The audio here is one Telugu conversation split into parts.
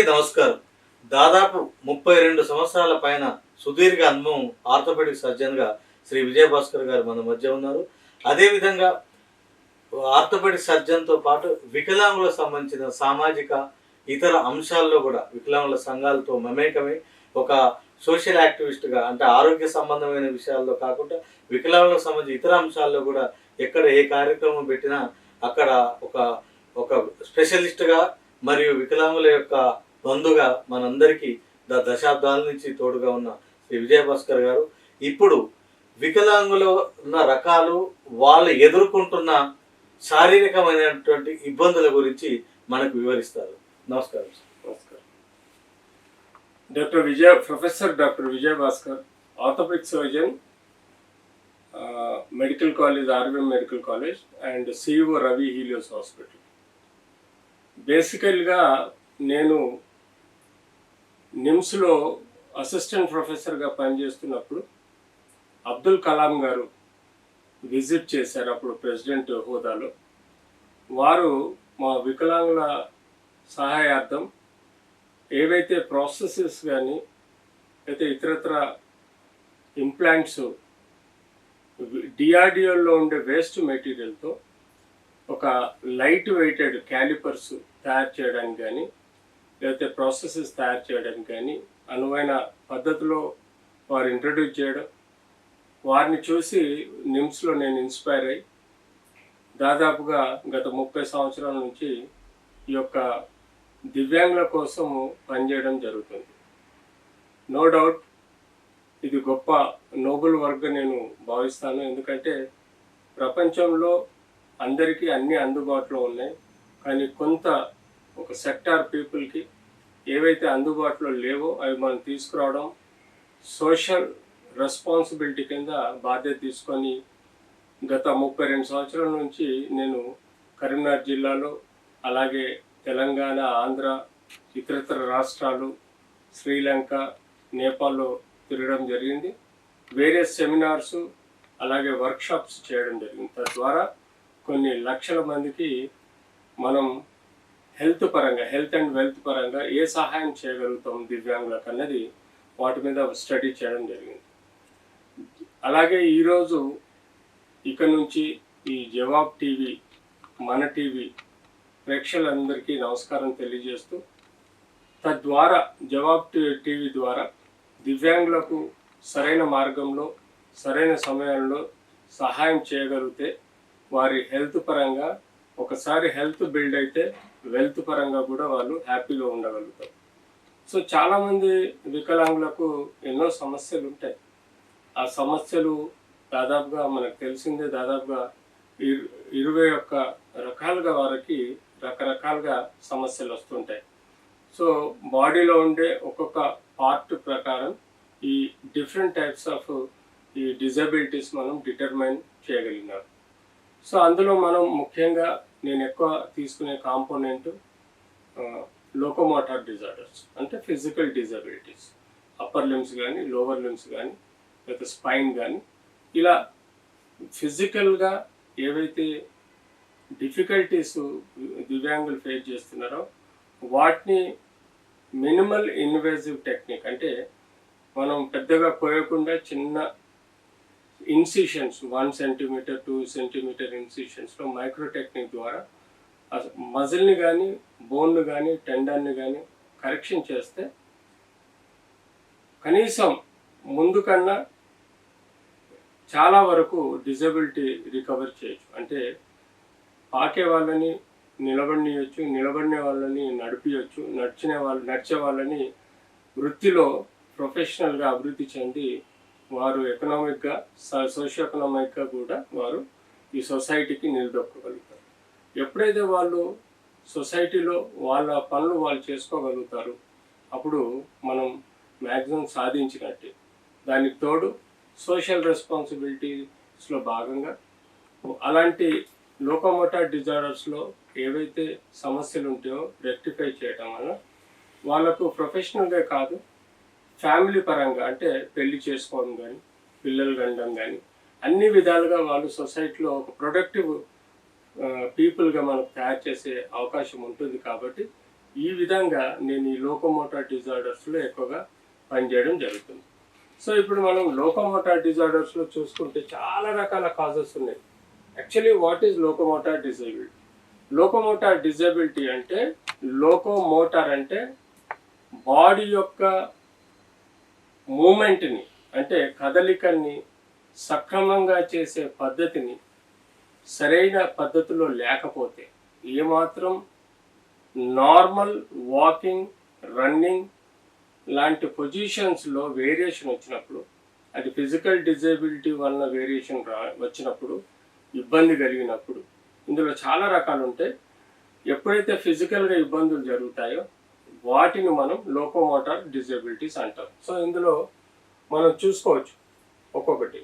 అందరికీ నమస్కారం. దాదాపు ముప్పై రెండు సంవత్సరాల పైన సుదీర్ఘ అనుభవం ఆర్థోపెడిక్ సర్జన్గా శ్రీ విజయభాస్కర్ గారు మన మధ్య ఉన్నారు. అదేవిధంగా ఆర్థోపెడిక్ సర్జన్తో పాటు వికలాంగులకు సంబంధించిన సామాజిక ఇతర అంశాల్లో కూడా వికలాంగుల సంఘాలతో మమేకమై ఒక సోషల్ యాక్టివిస్ట్గా అంటే ఆరోగ్య సంబంధమైన విషయాల్లో కాకుండా వికలాంగులకు సంబంధించి ఇతర అంశాల్లో కూడా ఎక్కడ ఏ కార్యక్రమం పెట్టినా అక్కడ ఒక ఒక స్పెషలిస్ట్గా మరియు వికలాంగుల యొక్క బంధుగా మనందరికీ ద దశాబ్దాల నుంచి తోడుగా ఉన్న శ్రీ విజయభాస్కర్ గారు ఇప్పుడు వికలాంగుల ఉన్న రకాలు వాళ్ళు ఎదుర్కొంటున్న శారీరకమైనటువంటి ఇబ్బందుల గురించి మనకు వివరిస్తారు. నమస్కారం నమస్కారం. Doctor Vijaya professor doctor Vijaya Bhaskar orthopaedic surgeon medical college RVM medical college and CEO Ravi Helios hospital. బేసికల్గా నేను నిమ్స్లో అసిస్టెంట్ ప్రొఫెసర్గా పనిచేస్తున్నప్పుడు అబ్దుల్ కలాం గారు విజిట్ చేశారు అప్పుడు ప్రెసిడెంట్ హోదాలో. వారు మా వికలాంగుల సహాయార్థం ఏవైతే ప్రాసెసెస్ కానీ అయితే ఇతరత్ర ఇంప్లాంట్స్ డిఆర్డిఓలో ఉండే వేస్ట్ మెటీరియల్తో ఒక లైట్ వెయిటెడ్ క్యాలిపర్స్ తయారు చేయడానికి కానీ లేకపోతే ప్రాసెసెస్ తయారు చేయడానికి కానీ అనువైన పద్ధతిలో వారు ఇంట్రడ్యూస్ చేయడం వారిని చూసి నిమ్స్లో నేను ఇన్స్పైర్ అయ్యి దాదాపుగా గత ముప్పై సంవత్సరాల నుంచి ఈ యొక్క దివ్యాంగుల కోసము పనిచేయడం జరుగుతుంది. నో డౌట్ ఇది గొప్ప నోబుల్ వర్క్ నేను భావిస్తాను. ఎందుకంటే ప్రపంచంలో అందరికీ అన్ని అందుబాటులో ఉన్నాయి. కానీ కొంత ఒక సెక్టార్ పీపుల్కి ఏవైతే అందుబాటులో లేవో అవి మనం తీసుకురావడం సోషల్ రెస్పాన్సిబిలిటీ కింద బాధ్యత తీసుకొని గత ముప్పై రెండు సంవత్సరాల నుంచి నేను కరీంనగర్ జిల్లాలో అలాగే తెలంగాణ ఆంధ్ర ఇతరతర రాష్ట్రాలు శ్రీలంక నేపాల్లో తిరగడం జరిగింది. వేరే సెమినార్స్ అలాగే వర్క్షాప్స్ చేయడం జరిగింది. తద్వారా కొన్ని లక్షల మందికి మనం హెల్త్ పరంగా హెల్త్ అండ్ వెల్త్ పరంగా ఏ సహాయం చేయగలుగుతాం దివ్యాంగులకు అన్నది వాటి మీద స్టడీ చేయడం జరిగింది. అలాగే ఈరోజు ఇక నుంచి ఈ జవాబ్ టీవీ మన టీవీ ప్రేక్షకులందరికీ నమస్కారం తెలియజేస్తూ తద్వారా జవాబ్ టీ- టీవీ ద్వారా దివ్యాంగులకు సరైన మార్గంలో సరైన సమయంలో సహాయం చేయగలిగితే వారి హెల్త్ పరంగా ఒకసారి హెల్త్ బిల్డ్ అయితే వెల్త్ పరంగా కూడా వాళ్ళు హ్యాపీగా ఉండగలుగుతారు. సో చాలామంది వికలాంగులకు ఎన్నో సమస్యలు ఉంటాయి. ఆ సమస్యలు దాదాపుగా మనకు తెలిసిందే దాదాపుగా ఇరవై ఒక్క రకాలుగా వారికి రకరకాలుగా సమస్యలు వస్తుంటాయి. సో బాడీలో ఉండే ఒక్కొక్క పార్ట్ ప్రకారం ఈ డిఫరెంట్ టైప్స్ ఆఫ్ ఈ డిజబిలిటీస్ మనం డిటర్మైన్ చేయగలిగినారు. సో అందులో మనం ముఖ్యంగా నేను ఎక్కువ తీసుకునే కాంపోనెంట్ లోకోమోటార్ డిజార్డర్స్ అంటే ఫిజికల్ డిజబిలిటీస్ అప్పర్ లిమ్స్ కానీ లోవర్ లిమ్స్ కానీ లేకపోతే స్పైన్ కానీ ఇలా ఫిజికల్గా ఏవైతే డిఫికల్టీస్ దివ్యాంగులు ఫేస్ చేస్తున్నారో వాటిని మినిమల్ ఇన్వేజివ్ టెక్నిక్ అంటే మనం పెద్దగా కోయకుండా చిన్న incisions one centimetre two centimetre ఇన్సిషన్స్లో micro technique ద్వారా మజిల్ని కానీ బోన్ను కానీ టెండర్ని కానీ కరెక్షన్ చేస్తే కనీసం ముందు కన్నా చాలా వరకు డిజబిలిటీ రికవర్ చేయొచ్చు. అంటే పాకే వాళ్ళని నిలబడియచ్చు నిలబడిన వాళ్ళని నడిపించచ్చు నడిచిన వాళ్ళు నడిచే వాళ్ళని వృత్తిలో ప్రొఫెషనల్గా అభివృద్ధి చెంది వారు ఎకనామిక్గా సోషియో ఎకనామిక్గా కూడా వారు ఈ సొసైటీకి నిలదొక్కగలుగుతారు ఎప్పుడైతే వాళ్ళు సొసైటీలో వాళ్ళ పనులు వాళ్ళు చేసుకోగలుగుతారు అప్పుడు మనం మ్యాక్సిమం సాధించినట్టే. దానికి తోడు సోషల్ రెస్పాన్సిబిలిటీస్లో భాగంగా అలాంటి లోకోమోటార్ డిజార్డర్స్లో ఏవైతే సమస్యలు ఉంటాయో రెక్టిఫై చేయడం వల్ల వాళ్ళకు ప్రొఫెషనల్గా కాదు ఫ్యామిలీ పరంగా అంటే పెళ్ళి చేసుకోవడం కానీ పిల్లలు కండం కానీ అన్ని విధాలుగా వాళ్ళు సొసైటీలో ఒక ప్రొడక్టివ్ పీపుల్గా మనం తయారు చేసే అవకాశం ఉంటుంది కాబట్టి ఈ విధంగా నేను ఈ లోకోమోటార్ డిజార్డర్స్లో ఎక్కువగా పనిచేయడం జరుగుతుంది. సో ఇప్పుడు మనం లోకోమోటార్ డిజార్డర్స్లో చూసుకుంటే చాలా రకాల కాజెస్ ఉన్నాయి. Actually what is locomotor disability? Locomotor disability అంటే లోకోమోటార్ అంటే బాడీ యొక్క మూమెంట్ని అంటే కదలికల్ని సక్రమంగా చేసే పద్ధతిని సరైన పద్ధతిలో లేకపోతే ఏమాత్రం నార్మల్ వాకింగ్ రన్నింగ్ లాంటి పొజిషన్స్లో వేరియేషన్ వచ్చినప్పుడు అది ఫిజికల్ డిజేబిలిటీ వలన వేరియేషన్ రా వచ్చినప్పుడు ఇబ్బంది కలిగినప్పుడు ఇందులో చాలా రకాలు ఉంటాయి ఎప్పుడైతే ఫిజికల్గా ఇబ్బందులు జరుగుతాయో వాటిని మనం లోకోమోటార్ డిజేబిలిటీస్ అంటాం. సో ఇందులో మనం చూసుకోవచ్చు ఒక్కొక్కటి.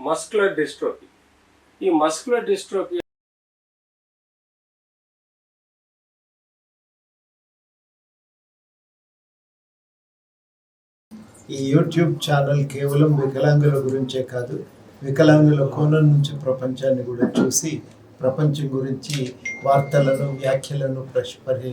Muscular dystrophy. ఈ మస్కులర్ డిస్ట్రోఫీ ఈ యూట్యూబ్ ఛానల్ కేవలం వికలాంగుల గురించే కాదు వికలాంగుల కోణం నుంచి ప్రపంచాన్ని కూడా చూసి ప్రపంచం గురించి వార్తలను వ్యాఖ్యలను ప్రశ్ పరి